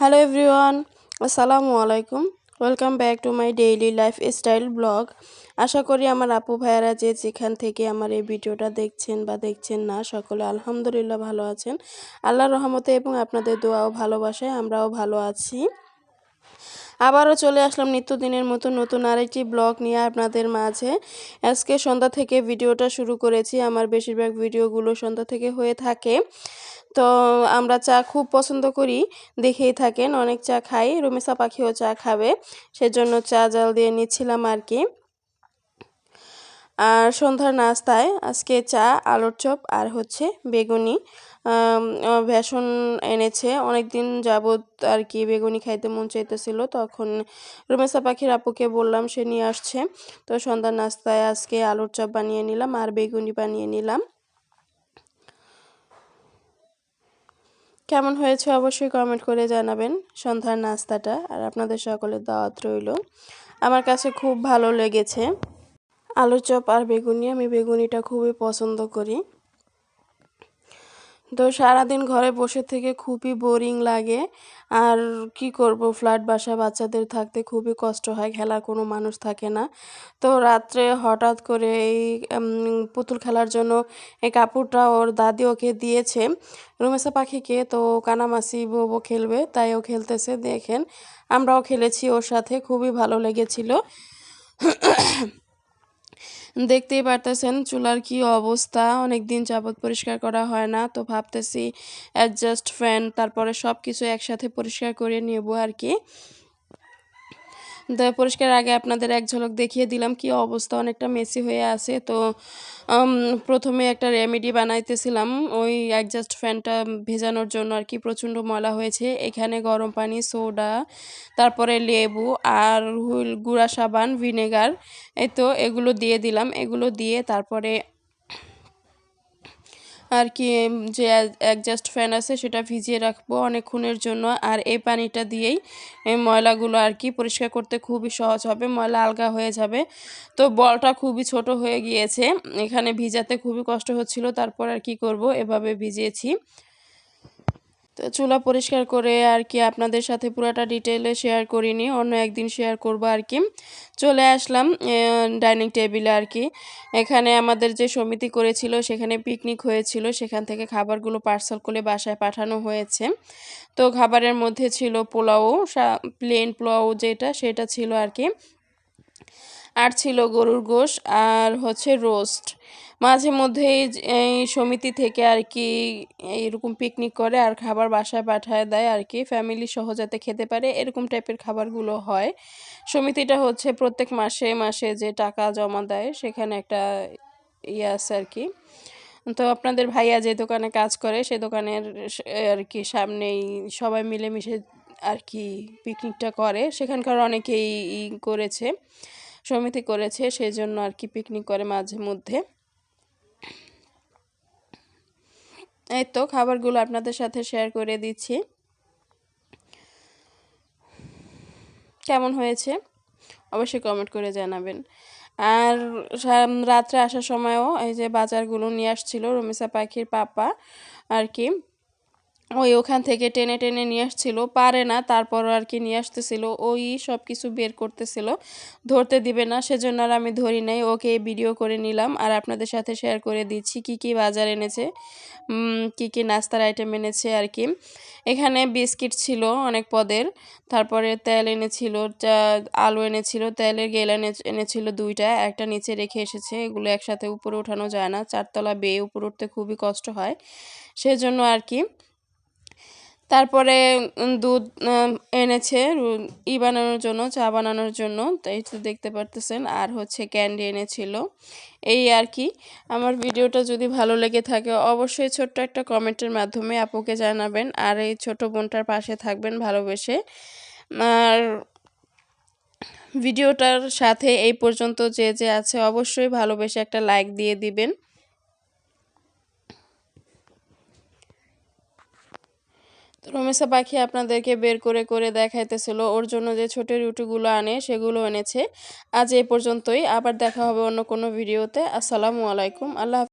Hello everyone আসসালামু আলাইকুম welcome back to my daily lifestyle blog আশা করি আমার আপু ভাইয়ারা যে যেখান থেকে আমার এই ভিডিওটা দেখছেন বা দেখছেন না, সকলে আলহামদুলিল্লাহ ভালো আছেন। আল্লাহর রহমতে এবং আপনাদের দোয়াও ভালোবাসায় আমরাও ভালো আছি। আবারও চলে আসলাম নিত্যদিনের মতো নতুন আরেকটি ব্লগ নিয়ে আপনাদের মাঝে। আজকে সন্ধ্যা থেকে ভিডিওটা শুরু করেছি, আমার বেশিরভাগ ভিডিওগুলো সন্ধ্যা থেকে হয়ে থাকে। তো আমরা চা খুব পছন্দ করি, দেখেই থাকেন, অনেক চা খাই রুমেসা পাখিও চা খাবে, সেজন্য চা জাল দিয়ে নিচ্ছিলাম আর কি। আর সন্ধ্যার নাস্তায় আজকে চা, আলুর চপ আর হচ্ছে বেগুনি। ভেষণ এনেছে। অনেক দিন যাবৎ আর কি বেগুনি খাইতে মন চাইতেছিল। তখন রুমেসা পাখির আপুকে বললাম, সে নিয়ে আসছে। তো সন্ধ্যার নাস্তায় আজকে আলুর চপ বানিয়ে নিলাম আর বেগুনি বানিয়ে নিলাম। কেমন হয়েছে অবশ্যই কমেন্ট করে জানাবেন সন্ধ্যার নাস্তাটা। আর আপনাদের সকলের দাওয়াত রইল। আমার কাছে খুব ভালো লেগেছে। আলু চপ আর বেগুনি, আমি বেগুনিটা খুবই পছন্দ করি। তো সারাদিন ঘরে বসে থেকে খুবই বোরিং লাগে। আর কি করব, ফ্ল্যাট বাসা বাচ্চাদের থাকতে খুবই কষ্ট হয় খেলার কোনো মানুষ থাকে না। তো রাত্রে হঠাৎ করে এই পুতুল খেলার জন্য এই কাপড়টা ওর দাদি ওকে দিয়েছে। রুমেসা পাখিকে, তো কানামাসি বউ খেলবে, তাই ও খেলতেছে, দেখেন। আমরাও খেলেছি ওর সাথে, খুবই ভালো লেগেছিল। দেখতেই পারতেছেন চুলার কি অবস্থা। অনেক দিন যাবৎ পরিষ্কার করা হয় না, তো ভাবতেছি অ্যাডজাস্ট ফ্যান তারপরে সব কিছু একসাথে পরিষ্কার করে নেব আর কি। পরিষ্কার আগে আপনাদের এক ঝলক দেখিয়ে দিলাম কি অবস্থা, অনেকটা মেসি হয়ে আছে। তো প্রথমে একটা রেমেডি বানাইতেছিলাম, ওই অ্যাডজাস্ট ফ্যানটা ভেজানোর জন্য আর কি প্রচণ্ড ময়লা হয়েছে। এখানে গরম পানি সোডা তারপরে লেবু আর গুঁড়া সাবান ভিনেগার এই তো এগুলো দিয়ে দিলাম। এগুলো দিয়ে তারপরে আর কি যে অ্যাডজাস্ট ফ্যান আছে সেটা ভিজিয়ে রাখব অনেকক্ষণের জন্য। আর এই পানিটা দিয়েই ময়লাগুলো আর কি পরিষ্কার করতে খুবই সহজ হবে, ময়লা আলগা হয়ে যাবে। তো বলটা খুবই ছোট হয়ে গিয়েছে, এখানে ভিজাতে খুবই কষ্ট হচ্ছিল, তারপর আর কি করব, এভাবে ভিজিয়েছি। তো চুলা পরিষ্কার করে আর কি আপনাদের সাথে পুরাটা ডিটেলে শেয়ার করিনি, অন্য একদিন শেয়ার করব আর কি। চলে আসলাম ডাইনিং টেবিলে আর কি। এখানে আমাদের যে সমিতি করেছিল সেখানে পিকনিক হয়েছিল, সেখান থেকে খাবারগুলো পার্সেল করে বাসায় পাঠানো হয়েছে। তো খাবারের মধ্যে ছিল পোলাও প্লেন পোলাও যেটা সেটা ছিল আর কি। আর ছিল গরুর গোশ আর হচ্ছে রোস্ট। মাঝে মধ্যেই এই সমিতি থেকে আর কি এরকম পিকনিক করে আর খাবার বাসায় পাঠায় দেয় আর কি। ফ্যামিলি সহ যাতে খেতে পারে, এরকম টাইপের খাবারগুলো হয়। সমিতিটা হচ্ছে প্রত্যেক মাসে মাসে যে টাকা জমা দেয়, সেখানে একটা ইয়ে আছে আর কি। তো আপনাদের ভাইয়া যে দোকানে কাজ করে, সে দোকানের আর কি সামনেই সবাই মিলেমিশে আর কি পিকনিকটা করে। সেখানকার অনেকেই করেছে, সমিতি করেছে সেই জন্য আর কি পিকনিক করে মাঝে মধ্যে। এই তো খাবারগুলো আপনাদের সাথে শেয়ার করে দিচ্ছি। কেমন হয়েছে? অবশ্যই কমেন্ট করে জানাবেন। আর রাত্রে আসার সময়ও এই যে বাজারগুলো নিয়ে আসছিল রমিসা পাখির পাপা আর কি। ওই ওখান থেকে টেনে টেনে নিয়ে আসছিল, পারে না, তারপর আর কি নিয়ে আসতেছিল, ওই সব কিছু বের করতেছিল, ধরতে দিবে না, সেজন্য আর আমি ধরি নাই, ওকে ভিডিও করে নিলাম, আর আপনাদের সাথে শেয়ার করে দিচ্ছি কি কি বাজার এনেছে কি কি নাস্তার আইটেম এনেছে আর কি। এখানে বিস্কিট ছিল অনেক পদের, তারপরে তেল এনেছিল আলু এনেছিল, তেলের গেল এনে, এনেছিল দুইটা, একটা নিচে রেখে এসেছে, এগুলো একসাথে উপরে উঠানো যায় না, চারতলা বেয়ে উপরে উঠতে খুবই কষ্ট হয়, সেজন্য আর কি তারপরে দুধ এনেছে ই বানানোর জন্য, চা বানানোর জন্য তাই তো দেখতে পারতেছেন। আর হচ্ছে ক্যান্ডি এনেছিল। এই আর কি। আমার ভিডিওটা যদি ভালো লেগে থাকে, অবশ্যই ছোট্ট একটা কমেন্টের মাধ্যমে আপুকে জানাবেন, আর এই ছোট বোনটার পাশে থাকবেন ভালোবেসে। আর ভিডিওটার সাথে এই পর্যন্ত যে যে আছে, অবশ্যই ভালোবেসে একটা লাইক দিয়ে দিবেন। রমেশা পাখি আপনাদেরকে বের করে করে দেখাইতেছিল। ওর জন্য যে ছোট রুটিগুলো আনে, সেগুলো এনেছে। আজ এ পর্যন্তই। আবার দেখা হবে অন্য কোনো ভিডিওতে। আসসালামু আলাইকুম। আল্লাহ